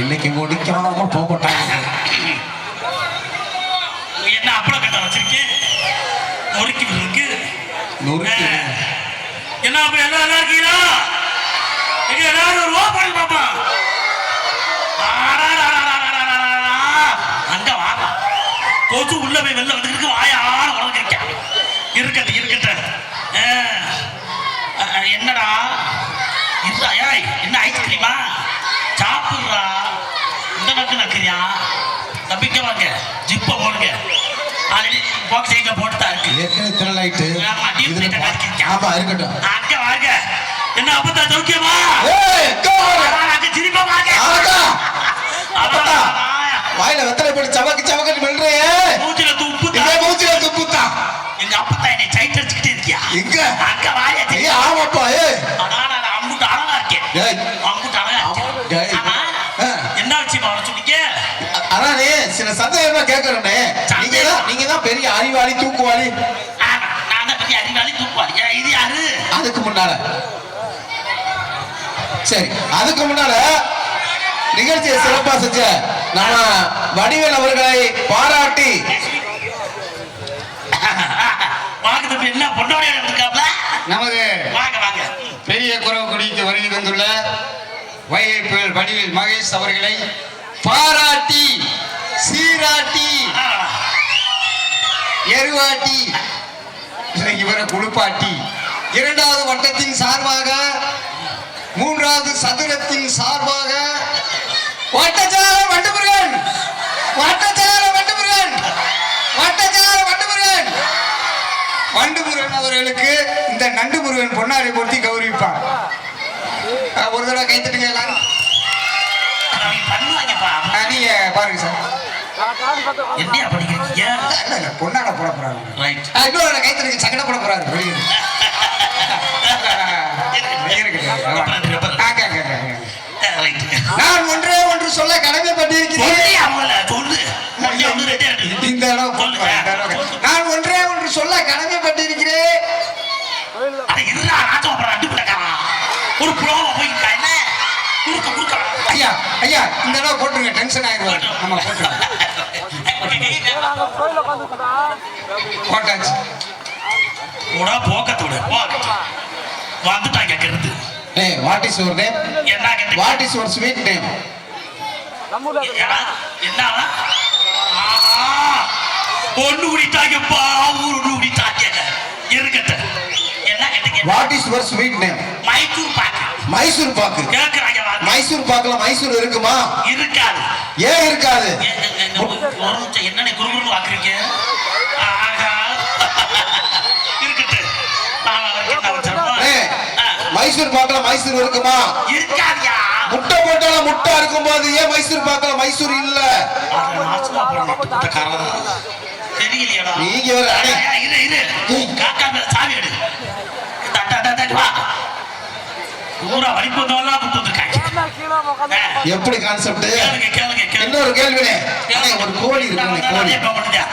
இன்னைக்கு முடிக்காம போகட்டாங்க என்ன அப்பளம் கட்ட வச்சிருக்கேன்? நொறுக்கி இருக்கு நொறுக்கி. என்ன அப்ப எல்லாம் நல்லா இருக்கீங்களா? இங்க எல்லாரும் ஒரு ஓப்பன் பாப்பா. அங்க வாங்க கொசு உள்ள போய் வெளில வந்துருக்கு வாயால வளர்ந்துருக்க இருக்கட்டும் இருக்கட்டும் ஆ, ஆ, என்னடா இல்ல ஏய் என்ன ஐஸ்கிரீமா சாப்பிடுறா இந்த நக்கு நக்குறியா தப்பிக்க வாங்க ஜிப்ப போடுங்க. ஆல்ரெடி பாக்ஸ் எங்க போட்டுதான் இருக்கு. ஏற்கனவே திரளாயிட்டு ஆமா, deep இதுல fried பா- ஆக்கிருக்கேன். ஆமா இருக்கட்டும். அங்க வாங்க. என்ன அப்பத்தா சௌக்கியமா? ஏய், அக்கா! அங்க சிரிப்பா வாங்க அக்கா! அதான், வாயில வெத்தலை போட்டு சவக்கு சவக்கு மெல்றையே மூஞ்சில துப்பு இதே மூச்சில துப்புத்தா? எங்க அப்பத்தா என்னை சைட் அடிச்சுக்கிட்டே இருக்கியா? எங்க? அங்க வாயா ஏய் ஆமாப்பா ஏய். நான் அம்புட்டு அழகா இருக்கேன் ஏய் அம்புட்டு அழகா டேய். இருக்கேன் ஆமா. ஆ. என்ன வச்சு வர சொன்னீங்க அதானே சில சந்தேகமா கேட்கறேனே நீங்க தான் நீங்க தான் பெரிய அறிவாளி தூக்குவாளி. நான் தான் பெரிய அறிவாளி தூக்குவாளி. ஏன் இது யாரு? அதுக்கு முன்னால. சரி அதுக்கு முன்னால நிகழ்ச்சியை சிறப்பா செஞ்ச நம்ம வடிவேல் அவர்களை பாராட்டி. என்ன பொண்ணோடைய இருக்காப்ல நமது வாங்க வாங்க. பெரிய குறவுக்குடிக்கு வருகை தந்துள்ள வைகை வடிவில் மகேஷ் அவர்களை பாராட்டி சீராட்டி. எருவாட்டி. இவரை குளிப்பாட்டி இரண்டாவது வட்டத்தின் சார்பாக மூன்றாவது சதுரத்தின் சார்பாக வட்டச்சார வண்டுமுருகன் வட்டச்சார வண்டுமுருகன் வட்டச்சார வண்டுமுருகன் வண்டுமுருகன் அவர்களுக்கு இந்த நண்டு முருகன் பொன்னாடை பொருத்தி கௌரவிப்பார் அஹ் ஒரு தடவை கைத்தட்டுங்க எல்லாரும். நீங்க பாருங்க சார். என்னையா படிக்கிறீங்க? பொன்னாடை போட போறாரு. ரைட் இன்னொரு கைத்தட்டுங்க சக்கடை போட போறாரு. நான் ஒன்றே ஒன்று சொல்ல கடமைப்பட்டிருக்கிறேன். இந்த இடம். நான் ஒன்றே ஒன்று சொல்ல கடமைப்பட்டிருக்கிறேன். ஒரு ப்ரோவை போய் நிக்கா, என்ன? குறுக்க, குறுக்க. ஐயா ஐயா இந்த இடம் போட்டுருங்க டென்ஷன் ஆயிடுவாரு. போட்டுருங்க. போட்டாச்சு. போடா, போக்கத்தோடு. வந்துட்டான் கேட்கறது ஏய் வாட் இஸ் யுவர் நேம் என்ன what is your sweet name என்ன ஒண்ணு குடிட்டாங்கப்பா ஊரு குடிட்டாங்க இருக்கட்டும். என்ன கேட்டீங்க what is your sweet name Mysore Mysore pak. Mysore பாக்குல Mysore இருக்குமா? இருக்காது. ஏன் இருக்காது? ஏ, ஏ, ஏ, ஒரு ஒரு நிமிஷம் என்னண்ணே குறுகுறுன்னு வாக்குறீங்க? ஆஹா. இருக்கட்டும். நான் அவருக்கு என்ன வச்சிருப்போம் ஏய், ஆ, மைசூர் பாக்குல மைசூர் இருக்குமா? இருக்காதியா? முட்டை போட்டாலும் முட்டை இருக்கும்போது ஏன் மைசூர் பாக்குல மைசூர் இல்ல? நீங்க வேற இரு இரு. காக்கா மேல சாவி எடு. தட்ட தட்ட தட்டு வா ஊரா வலிப்பு வந்தவெல்லாம் கூட்டு வந்திருக்காங்க எப்படி கான்செப்ட் இன்னொரு கேள்வினே ஒரு கோழி கோழி.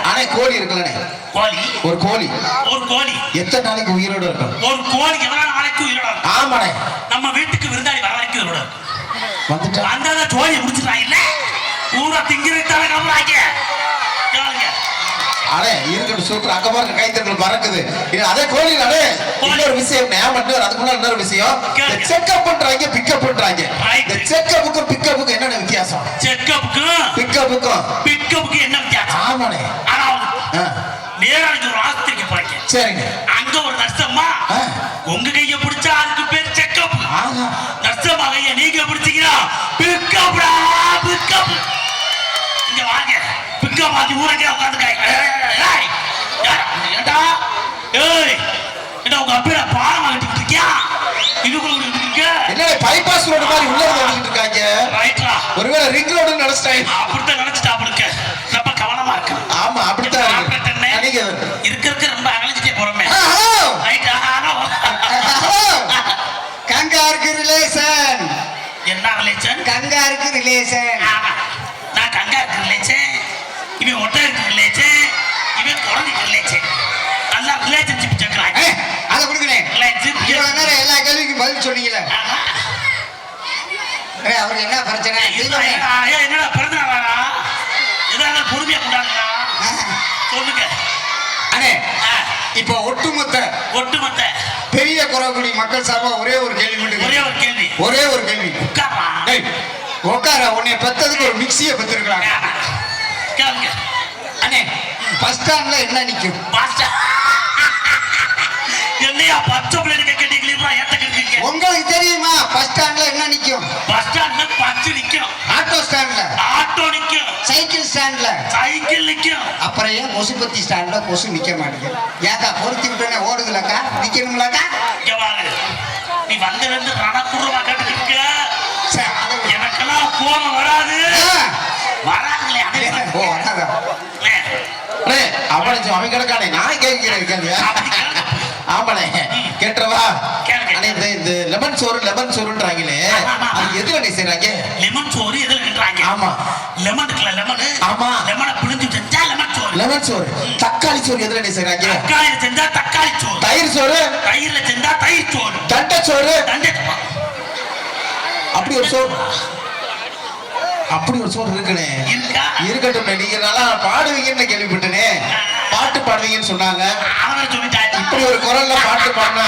அண்ணே கோழி இருக்குல்லண்ணே. கோழி? ஒரு கோழி. ஒரு கோழி. எத்தனை நாளைக்கு உயிரோட இருக்கும்? ஒரு கோழி எவ்வளவு நாளைக்கு உயிரோட இருக்கும்? ஆமாண்ணே. நம்ம வீட்டுக்கு விருந்தாளி வர வரைக்கும் உயிரோட இருக்கும். வந்துட்டா? அந்த ஜோலியை முடிச்சிட்டாங்க இல்ல? ஊரை திங்கிறதுக்கான கவலாங்க கேளுங்க. அடே இருக்கட்டும் சூப்பர். அங்க பாருங்க கைத்தட்டல் பறக்குது. இது அதே கோழி. அடே இன்னொரு விஷயம் நான் மட்டும் அதுக்கு இன்னொரு விஷயம். செக்அப் பண்றாங்க பிக்கப் பண்றாங்க. இந்த செக்கப்புக்கும் பிக்கப்புக்கும் என்னென்ன வித்தியாசம் செக்கப்புக்கும் பிக்கப்புக்கும் பிக்கப்புக்கு என்ன வித்தியாசம் ஆமாண்ணே அதாவது ஆ, நேரா ஒரு ஆஸ்பத்திரிக்கு போறீங்க சரிங்க அங்க ஒரு ஆ. உங்க கைய பிடிச்சா அதுக்கு பேர் ஆஹா நர்சம்மா கைய நீங்க பிடிச்சீங்கன்னா பிக்கப்டா பிக்கப் இங்க வாங்க பிக்கப் மாத்தி ஊரக்கே உட்காந்துக்காய் ஏண்டா ஏய் என்ன உங்க அப்பா பாலம் கட்டிட்டு இருக்கியா இதுக்குள்ள விட்டுட்டு இருக்க என்ன பைபாஸ் ரோடு மாதிரி உள்ள வந்துட்டு இருக்காங்க ரைட்ரா ஒருவேளை நினைச்சிட்டேன் அப்படித்தான் நினைச்சிட்டா அவளுக்கு ரொம்ப கவனமா இருக்கு? ஆமா அப்படித்தான் இருக்கு. இருக்க ரொம்ப அகலிச்சுட்டே போறோமே. கங்காருக்கு ரிலேஷன் என்ன ரிலேஷன் கங்காருக்கு ரிலேஷன் நான் கங்கா இருக்கு ரிலேஷன் இவன் ஒட்டை இருக்கு ரிலேஷன் இவன் குழந்தைக்கு ரிலேஷன் நல்லா ரிலேஷன்ஷிப் சேர்க்கிறாங்க அதை கொடுக்குறேன். எல்லா கேள்விக்கும் பதில் சொன்னீங்களே அவருக்கு என்ன பிரச்சனை? என்னடா, பிறந்த நாளாடா ஏதாவது பொறுமையா கொண்டாடுங்களா சொல்லுங்க. அண்ணே இப்போ ஒட்டுமொத்த ஒட்டுமொத்த. பெரிய குறக்குடி மக்கள் சார்பா ஒரே ஒரு கேள்வி மட்டும் ஒரே. ஒரு கேள்வி. ஒரே ஒரு கேள்வி. உட்கார உன்னை பெத்ததுக்கு ஒரு மிக்சியை பெற்றிருக்கிறாங்க அண்ணே பஸ் ஸ்டாண்ட்ல என்ன பாஸ்டர் என்னையா பச்சை பிள்ளைங்க கேட்டீங்களா ஏத்த உங்களுக்கு தெரியுமா பஸ் ஸ்டாண்ட்ல என்ன நிக்கும்? பஸ் ஸ்டாண்ட்ல பச்சு நிக்கும். ஆட்டோ ஸ்டாண்ட்ல ஆட்டோ நிக்கும். சைக்கிள் ஸ்டாண்ட்ல சைக்கிள் நிக்கும். அப்புறம் ஏன் கொசுபத்தி ஸ்டாண்ட்ல கொசு நிக்க மாட்டேங்குது? ஏக்கா பொருத்தி விட்டோன்னே ஓடுதுலக்கா நிக்கணும்லக்கா? நீ வந்து வந்து ரணக்குறவா கேட்டுக்கிட்டு. எனக்கெல்லாம் கோபம் வராது. அண்ணே அவனை அவன் கிடக்கானே நான் கேட்கிறேன் கேள்வி ஆமாண்ணே கேட்டுறவா கேளுங்க. இந்த லெமன் சோறு லெமன் சோறுன்றாங்களே. அது எது அண்ணே செய்றாங்க? லெமன் சோறு எதுல கிட்டுறாங்க? ஆமா. லெமன் இருக்குல்ல லெமன் ஆமா. லெமனை புளிஞ்சு செஞ்சா லெமன் சோறு. லெமன் சோறு. தக்காளி சோறு எதுல அண்ணே செய்றாங்க? தக்காளியில செஞ்சா தக்காளி சோறு. தயிர் சோறு. தயிர்ல செஞ்சா தயிர் சோறு. தண்டை சோறு. தண்டை அப்படி ஒரு சோறு. அப்படி ஒரு சோறு இருக்குனே. இருக்கா? இருக்கட்டும் நீங்க நல்லா பாடுவீங்கன்னு கேள்விப்பட்டனே. பாட்டு பாடுவீங்கன்னு சொன்னாங்க. இப்படி ஒரு குரல்ல பாட்டு பாடினா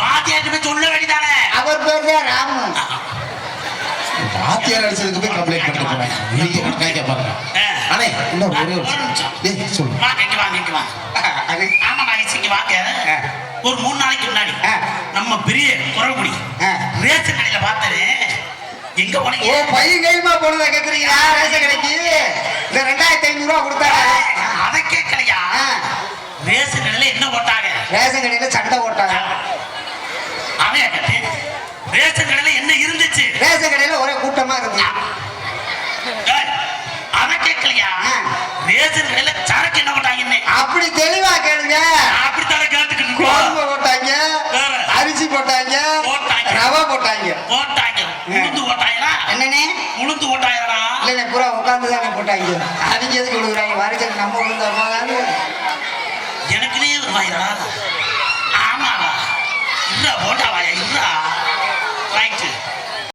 வாத்தியார் அடிச்சதுக்கு போய் கம்ப்ளைண்ட் பண்ணிட்டு போறேன். நீங்க கணக்காய்க்க பாருங்க அண்ணே இன்னும் ஒரே ஒரு. டேய் சொல்லு. வாங்க வாங்க வாங்க அது ஆமா நாங்க இங்க வாங்க. ஒரு மூணு நாளைக்கு முன்னாடி. நம்ம பெரிய குரல்குடி ஆ. ரேஷன் கடையில பார்த்தேன். எங்க ஓ போனீங்க பையன் கைமா போனதை கேக்குறீங்களா? ரேஷன் கடைக்கு? இந்த ரெண்டாயிரத்தி ஐநூறு ரூபா கொடுத்தாங்க அதை கேட்கலையா. ரேஷன் கடையில என்ன போட்டாங்க? ரேஷன் கடையில சண்டை போட்டாங்க. அவன் ரேஷன் கடையில என்ன இருந்துச்சு? ரேஷன் கடையில ஒரே இருந்துச்சு ஏய், அதை கேட்கலையா. ரேஷன் கடையில சரக்கு என்ன போட்டாங்கன்னு. அப்படி தெளிவா கேளுங்க. அப்படித்தானே கேட்டுக்கிட்டு கோதுமை. போட்டாங்க. அரிசி போட்டாங்க போட்டாங்க. ரவை போட்டாங்க. போட்டாங்க. உளுந்து போட்டாங்களா? என்னண்ணே? உளுந்து போட்டாங்களா? இல்லைண்ணே பூரா உட்காந்து தானே போட்டாங்க. அதுக்கு எதுக்கு விழுகுறாங்க வரிசைக்கு நம்ம விழுந்தோமா எனக்குனே வருவாயா ஆமாவா இல்ல போட்டாவாயா இல்ல ரைட்டு